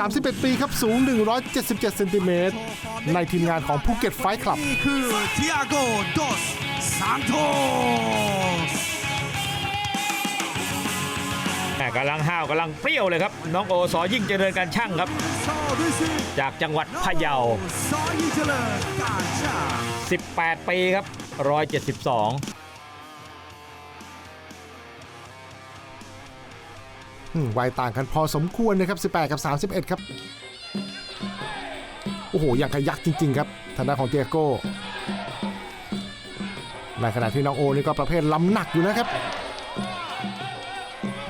31 ปีครับ สูง 177เซนติเมตรในทีมงานของภูเก็ตไฟท์คลับ นี่คือเทียโกโดสซานโตสแม่กำลังห้าวกำลังเปรี้ยวเลยครับ น้องโอสอยิ่งเจริญการช่างครับ So this is จากจังหวัดพะเยาซอยิ่งเจริญการช่าง18 ปีครับ 172 วัยต่างกันพอสมควรนะครับ 18 กับ 31 ครับ โอ้โห อย่างขยักจริง ๆ ครับทางด้านของเตียโก้ในขณะที่น้องโอนี่ก็ประเภทล้ำหนักอยู่นะครับ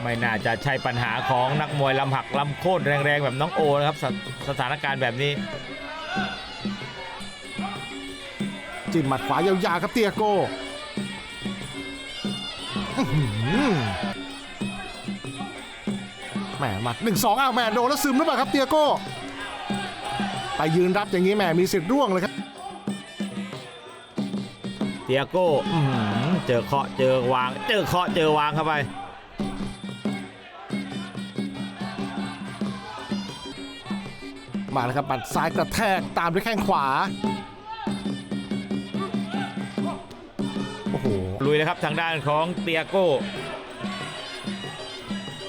ไม่น่าจะใช่ปัญหาของนักมวยลำหักลำโค่นแรงๆ แบบน้องโอนะครับสถสถานการณ์แบบนี้ จิ้มหมัดขวายาวๆครับเตียโก้อื้อหือ แหมหมัดหนึ่งสองอ้าวแหมโดนแล้วซึมหรือเปล่าครับเตียโก้ ไปยืนรับอย่างนี้แหมมีสิทธิ์ร่วงเลยครับ เตียโก้อื้อหือเจอเคาะเจอวาง เจอเคาะเจอวางเข้าไป มาแล้วครับหมัดซ้ายกระแทกตามด้วยแข้งขวา โอ้โห ลุยเลยครับทางด้านของเตียโก้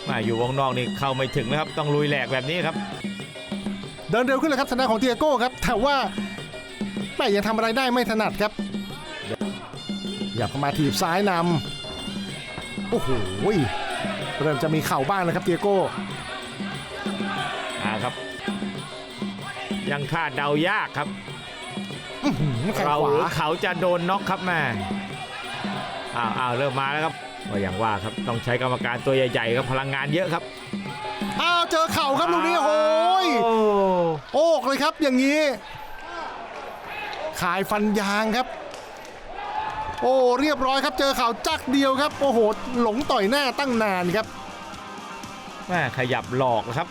มาอยู่วงนอกนี่เข้าไม่ถึงนะครับ ต้องลุยแหลกแบบนี้ครับ เดินเร็วขึ้นเลยครับทางด้านของเตียโก้ครับแต่ว่าแม่ยังทำอะไรได้ไม่ถนัดครับอยากเข้ามาถีบซ้ายนำโอ้โหเริ่มจะมีเข่าบ้างแล้วครับเตียโก้อ่าครับ ยังคาดเดายากครับอื้อหือแข้งเราขวาหรือเขาจะโดนน็อกครับแม่อ้าวอ้าวเริ่มมาแล้วครับ ก็อย่างว่าครับต้องใช้กรรมการตัวใหญ่ๆครับพลังงานเยอะครับ อ้าวเจอเข่าครับลูกนี้โอ้ยโอ้โอกเลยครับอย่างนี้ ขายฟันยางครับ โอ้เรียบร้อยครับเจอเข่าจักเดียวครับ โอ้โหหลงต่อยหน้าตั้งนานครับแม่ขยับหลอกครับ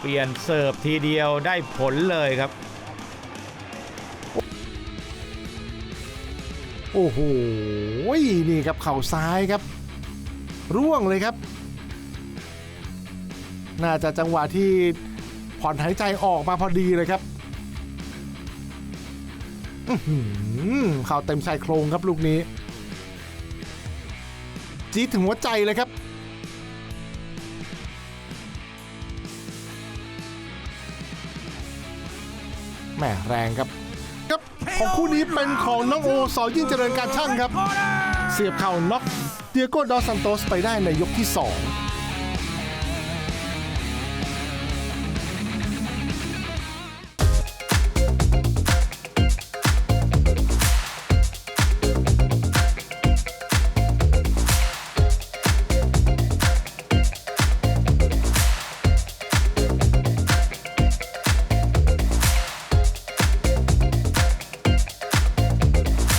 เปลี่ยนเสิร์ฟทีเดียวได้ผลเลยครับ โอ้โหนี่ครับเข่าซ้ายครับ ร่วงเลยครับ น่าจะจังหวะที่ผ่อนหายใจออกมาพอดีเลยครับเข่าเต็มชายโครงครับลูกนี้ จี๊ดถึงหัวใจเลยครับแหมแรงครับครับของคู่นี้เป็นของน้องโอสอยิ่งเจริญการช่างครับ เสียบเข่าน็อก เดียโก้ดอสซันโตสไปได้ในยกที่ 2